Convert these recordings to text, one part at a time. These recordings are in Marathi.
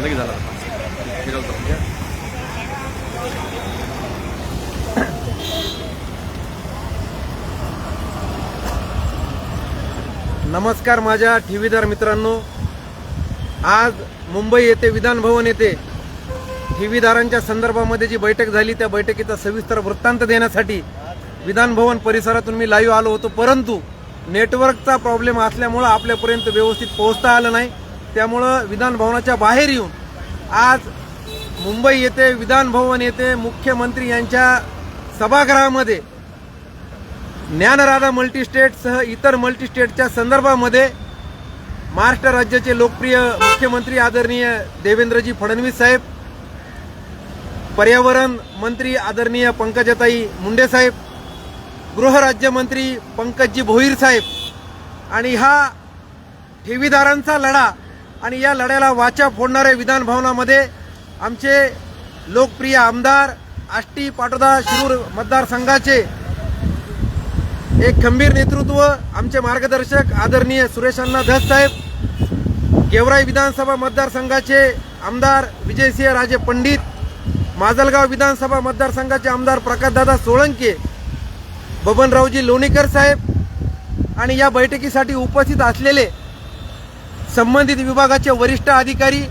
लगेच झाला फिरवतो. नमस्कार माझ्या ठेवीदार मित्रांनो. आज मुंबई येथे विधानभवन येथे ठेवीदारांच्या संदर्भामध्ये जी बैठक झाली त्या बैठकीचा सविस्तर वृत्तांत देण्यासाठी विधानभवन परिसरातून मी लाईव्ह आलो होतो. परंतु नेटवर्कचा प्रॉब्लेम असल्यामुळं आपल्यापर्यंत व्यवस्थित पोहोचता आलं नाही. त्यामुळं विधानभवनाच्या बाहेर येऊन आज मुंबई येथे विधानभवन येथे मुख्यमंत्री यांच्या सभागृहामध्ये ज्ञानराधा मल्टीस्टेटसह इतर मल्टीस्टेटच्या संदर्भामध्ये महाराष्ट्र राज्याचे लोकप्रिय मुख्यमंत्री आदरणीय देवेंद्रजी फडणवीस साहेब पर्यावरण मंत्री आदरणीय पंकजाताई मुंडे साहेब गृहराज्यमंत्री पंकजजी भोईर साहेब आणि हा ठेवीदारांचा लढा आणि या लढ्याला वाचा फोडणाऱ्या विधानभवनामध्ये आमचे लोकप्रिय आमदार आष्टी पाटोदा शिरूर मतदारसंघाचे एक खंबीर नेतृत्व आमचे मार्गदर्शक आदरणीय सुरेश अण्णा धस साहेब गेवराई विधानसभा मतदारसंघाचे आमदार विजयसिंह राजे पंडित माजलगाव विधानसभा मतदारसंघाचे आमदार प्रकाशदादा सोळंके बबनरावजी लोणीकर साहेब आणि या बैठकीसाठी उपस्थित असलेले संबंधित विभागाचे वरिष्ठ अधिकारी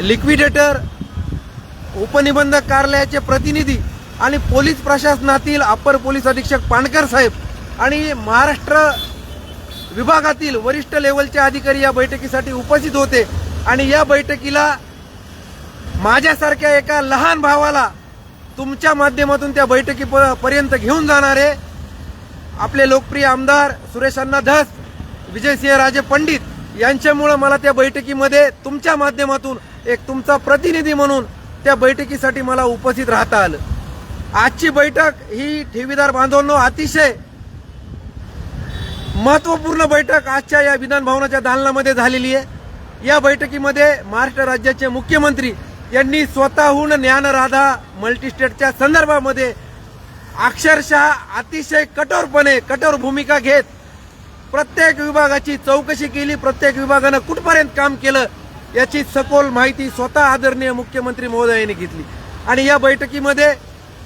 लिक्विडेटर उपनिबंधक कार्यालयाचे प्रतिनिधी आणि पोलीस प्रशासनातील अप्पर पोलीस अधीक्षक पाणकर साहेब आणि महाराष्ट्र विभागातील वरिष्ठ लेवलचे अधिकारी या बैठकीसाठी उपस्थित होते. आणि या बैठकीला माझ्यासारख्या एका लहान भावाला तुमच्या माध्यमातून त्या बैठकी पर्यंत घेऊन जाणारे आपले लोकप्रिय आमदार सुरेश अण्णा धस विजयसिंह राजे पंडित यांच्यामुळं मला त्या बैठकीमध्ये तुमच्या माध्यमातून एक तुमचा प्रतिनिधी म्हणून त्या बैठकीसाठी मला उपस्थित राहता आलं. आजची बैठक ही ठेवीदार बांधवांनो अतिशय महत्त्वपूर्ण बैठक आजच्या या विधानभवनाच्या दालनामध्ये झालेली आहे. या बैठकीमध्ये महाराष्ट्र राज्याचे मुख्यमंत्री यांनी स्वतःहून ज्ञानराधा मल्टीस्टेटच्या संदर्भामध्ये अक्षरशः अतिशय कठोरपणे कठोर भूमिका घेत प्रत्येक विभागाची चौकशी केली प्रत्येक विभागानं कुठपर्यंत काम केलं याची सखोल माहिती स्वतः आदरणीय मुख्यमंत्री महोदयांनी घेतली. आणि या बैठकीमध्ये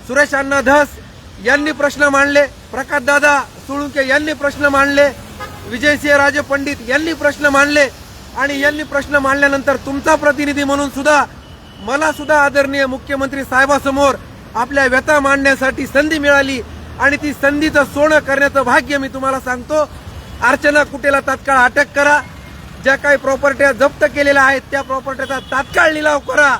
सुरेश अण्णा धस यांनी प्रश्न मांडले प्रकाशदादा सुळुंके यांनी प्रश्न मांडले विजयसिंह राजे पंडित यांनी प्रश्न मांडले आणि यांनी प्रश्न मांडल्यानंतर तुमचा प्रतिनिधी म्हणून सुद्धा मला सुद्धा आदरणीय मुख्यमंत्री साहेबासमोर आपल्या व्यथा मांडण्यासाठी संधी मिळाली आणि ती संधीचं सोनं करण्याचं भाग्य मी तुम्हाला सांगतो. अर्चना कुटेला तात्काळ अटक करा. ज्या काही प्रॉपर्ट्या जप्त केलेल्या आहेत त्या प्रॉपर्ट्याचा तात्काळ लिलाव करा.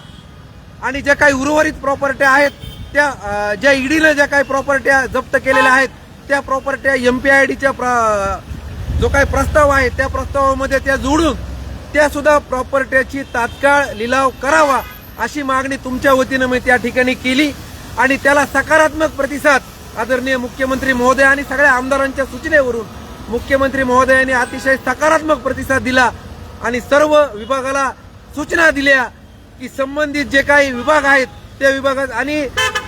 आणि ज्या काही उर्वरित प्रॉपर्ट्या आहेत त्या ज्या ईडीनं ज्या काही प्रॉपर्ट्या जप्त केलेल्या आहेत त्या प्रॉपर्ट्या प्र जो काही प्रस्ताव आहे त्या प्रस्तावामध्ये त्या जोडून त्या सुद्धा प्रॉपर्ट्याची तात्काळ लिलाव करावा अशी मागणी तुमच्या वतीनं मी त्या ठिकाणी केली. आणि त्याला सकारात्मक प्रतिसाद आदरणीय मुख्यमंत्री महोदय आणि सगळ्या आमदारांच्या सूचनेवरून मुख्यमंत्री महोदयांनी अतिशय सकारात्मक प्रतिसाद दिला आणि सर्व विभागाला सूचना दिल्या की संबंधित जे काही विभाग आहेत त्या विभागात आणि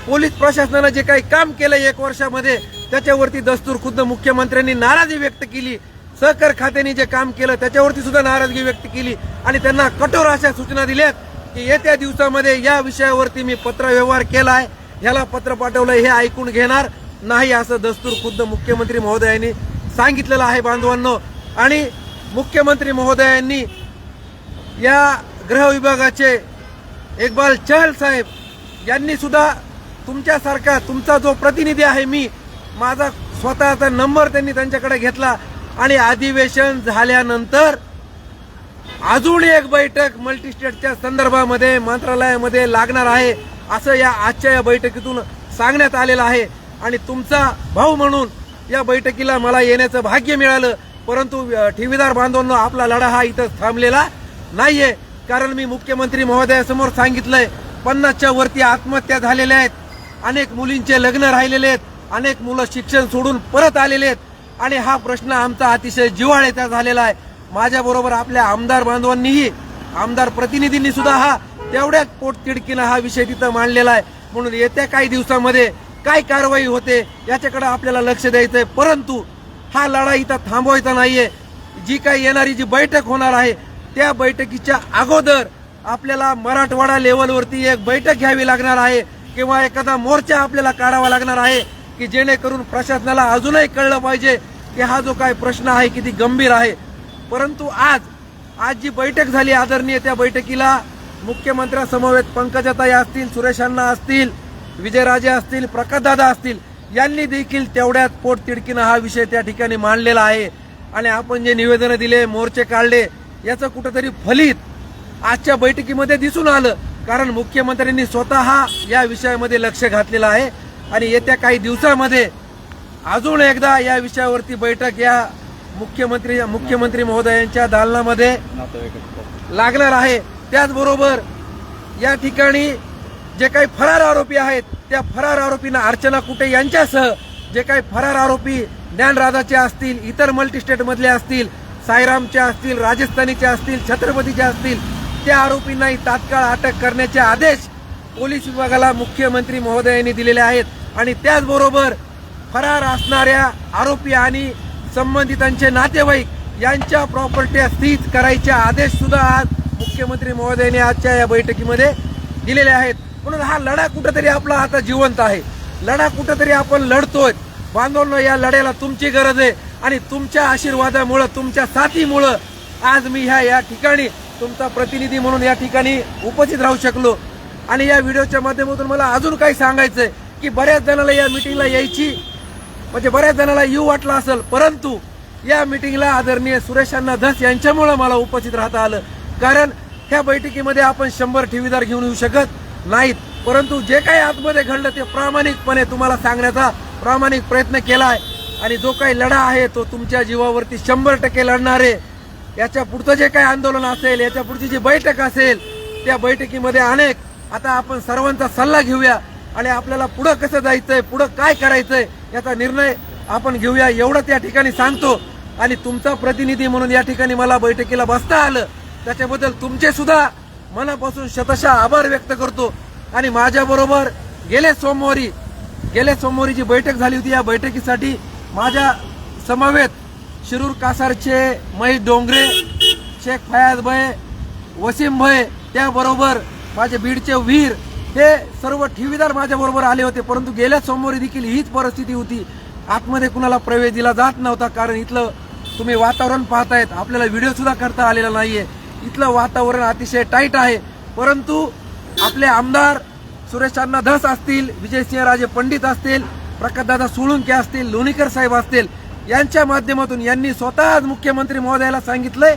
पोलीस प्रशासनानं जे काही काम केलं एक वर्षामध्ये त्याच्यावरती दस्तूर खुद्द मुख्यमंत्र्यांनी नाराजी व्यक्त केली. सहकार खात्याने जे काम केलं त्याच्यावरती सुद्धा नाराजगी व्यक्त केली आणि त्यांना कठोर अशा सूचना दिल्यात की येत्या दिवसामध्ये या विषयावरती मी पत्रव्यवहार केला आहे ह्याला पत्र पाठवलं हे ऐकून घेणार नाही असं दस्तूर खुद्द मुख्यमंत्री महोदयांनी सांगितलेलं आहे बांधवांनो. आणि मुख्यमंत्री महोदयांनी या गृह विभागाचे इक्बाल चहल साहेब यांनी सुद्धा तुमच्यासारखा तुमचा जो प्रतिनिधी आहे मी माझा स्वतःचा नंबर त्यांनी त्यांच्याकडे घेतला. आणि अधिवेशन झाल्यानंतर अजून एक बैठक मल्टीस्टेटच्या संदर्भामध्ये मंत्रालयामध्ये लागणार आहे असं या आजच्या या बैठकीतून सांगण्यात आलेलं आहे. आणि तुमचा भाऊ म्हणून या बैठकीला मला येण्याचं भाग्य मिळालं. परंतु ठेवीदार बांधवांना आपला लढा हा इथं थांबलेला नाहीये. कारण मी मुख्यमंत्री महोदयासमोर सांगितलंय पन्नासच्या वरती आत्महत्या झालेल्या आहेत. अनेक मुलींचे लग्न राहिलेले आहेत. अनेक मुलं शिक्षण सोडून परत आलेले आहेत. आणि हा प्रश्न आमचा अतिशय जिव्हाळ्याचा झालेला आहे. माझ्याबरोबर आपल्या आमदार बांधवांनीही आमदार प्रतिनिधींनी सुद्धा हा तेवढ्याच पोटतिडकीनं हा विषय तिथं मांडलेला आहे. म्हणून येत्या काही दिवसामध्ये काय कारवाई होते याच्याकडे आपल्याला लक्ष द्यायचंय. परंतु हा लढा इथं थांबवायचा नाहीये. जी काही येणारी जी बैठक होणार आहे त्या बैठकीच्या अगोदर आपल्याला मराठवाडा लेवलवरती एक बैठक घ्यावी लागणार आहे किंवा एखादा मोर्चा आपल्याला काढावा लागणार आहे की जेणेकरून प्रशासनाला अजूनही कळलं पाहिजे की हा जो काय प्रश्न आहे किती गंभीर आहे. परंतु आज आज जी बैठक झाली आदरणीय त्या बैठकीला मुख्यमंत्र्यासमवेत पंकजाताई असतील सुरेशांना असतील विजयराजे असतील प्रकाशदादा असतील यांनी देखील तेवढ्यात पोटतिडकीनं हा विषय त्या ठिकाणी मांडलेला आहे. आणि आपण जे निवेदनं दिले मोर्चे काढले याचं कुठंतरी फलित आजच्या बैठकीमध्ये दिसून आलं. कारण मुख्यमंत्र्यांनी स्वतः या विषयामध्ये लक्ष घातलेलं आहे. आणि येत्या काही दिवसामध्ये अजून एकदा या विषयावरती बैठक या मुख्यमंत्री मुख्यमंत्री महोदयांच्या दालनामध्ये लागणार आहे. त्याचबरोबर या ठिकाणी जे काही फरार आरोपी आहेत त्या फरार आरोपींना अर्चना कुटे यांच्यासह जे काही फरार आरोपी ज्ञानराजाचे असतील इतर मल्टीस्टेटमधले असतील साईरामचे असतील राजस्थानीचे असतील छत्रपतीचे असतील त्या आरोपींनाही तात्काळ अटक करण्याचे आदेश पोलीस विभागाला मुख्यमंत्री महोदयांनी दिलेले आहेत. आणि त्याचबरोबर फरार असणाऱ्या आरोपी आणि संबंधितांचे नातेवाईक यांच्या प्रॉपर्ट्या सीज करायचे आदेश सुद्धा आज मुख्यमंत्री महोदयांनी आजच्या या बैठकीमध्ये दिलेले आहेत. म्हणून हा लढा कुठेतरी आपला आता जिवंत आहे. लढा कुठेतरी आपण लढतोय. बांधवनं या लढ्याला तुमची गरज आहे आणि तुमच्या आशीर्वादामुळं तुमच्या साथीमुळं आज मी ह्या या ठिकाणी तुमचा प्रतिनिधी म्हणून या ठिकाणी उपस्थित राहू शकलो. आणि या व्हिडिओच्या माध्यमातून मला अजून काही सांगायचंय की बऱ्याच जणाला या मिटिंगला यायची म्हणजे बऱ्याच जणाला येऊ वाटलं असेल परंतु या मिटिंगला आदरणीय सुरेशांना धस यांच्यामुळं मला उपस्थित राहता आलं. कारण ह्या बैठकीमध्ये आपण शंभर ठेवीदार घेऊन येऊ शकत नाहीत. परंतु जे काही आतमध्ये घडलं ते प्रामाणिकपणे तुम्हाला सांगण्याचा प्रामाणिक प्रयत्न केलाय. आणि जो काही लढा आहे तो तुमच्या जीवावरती शंभर टक्के लढणार आहे. याच्या पुढचं जे काही आंदोलन असेल याच्या पुढची जी बैठक असेल त्या बैठकीमध्ये अनेक आता आपण सर्वांचा सल्ला घेऊया. आणि आपल्याला पुढं कसं जायचंय पुढं काय करायचंय याचा निर्णय आपण घेऊया. एवढंच त्या ठिकाणी सांगतो. आणि तुमचा प्रतिनिधी म्हणून या ठिकाणी मला बैठकीला बसता आलं. त्याच्याबद्दल तुमचे सुद्धा मनापासून शतशः आभार व्यक्त करतो. आणि माझ्या बरोबर गेल्या सोमवारी गेल्या सोमवारी जी बैठक झाली होती या बैठकीसाठी माझ्या समवेत शिरूर कासारचे महेश डोंगरे शेख फयाज भय वसीम भय त्याबरोबर माझे बीडचे वीर हे सर्व ठेवीदार माझ्या बरोबर आले होते. परंतु गेल्या सोमवारी देखील हीच परिस्थिती होती. आतमध्ये कुणाला प्रवेश दिला जात नव्हता कारण इथलं तुम्ही वातावरण पाहतायत. आपल्याला व्हिडिओ सुद्धा करता आलेला नाहीये. इथलं वातावरण अतिशय टाईट आहे. परंतु आपले आमदार सुरेशांना धस असतील विजयसिंहराजे पंडित असतील प्रकाशदादा सोळुंके असतील लोणीकर साहेब असतील यांच्या माध्यमातून यांनी स्वतः आज मुख्यमंत्री महोदयाला सांगितलंय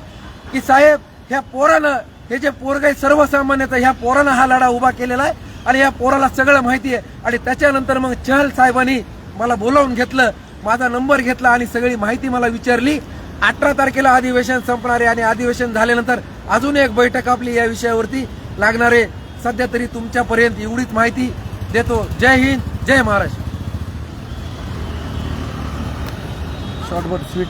की साहेब ह्या पोरानं हे जे पोरग आहे सर्वसामान्यतः ह्या पोरानं हा लढा उभा केलेला आहे आणि या पोराला सगळं माहिती आहे. आणि त्याच्यानंतर मग चहल साहेबांनी मला बोलावून घेतलं माझा नंबर घेतला आणि सगळी माहिती मला विचारली. अठरा तारखेला अधिवेशन संपणार आहे आणि अधिवेशन झाल्यानंतर अजून एक बैठक आपली या विषयावरती. लागणार आहे सध्या तरी तुमच्यापर्यंत एवढीच माहिती देतो. जय हिंद जय महाराष्ट्र. Short sweet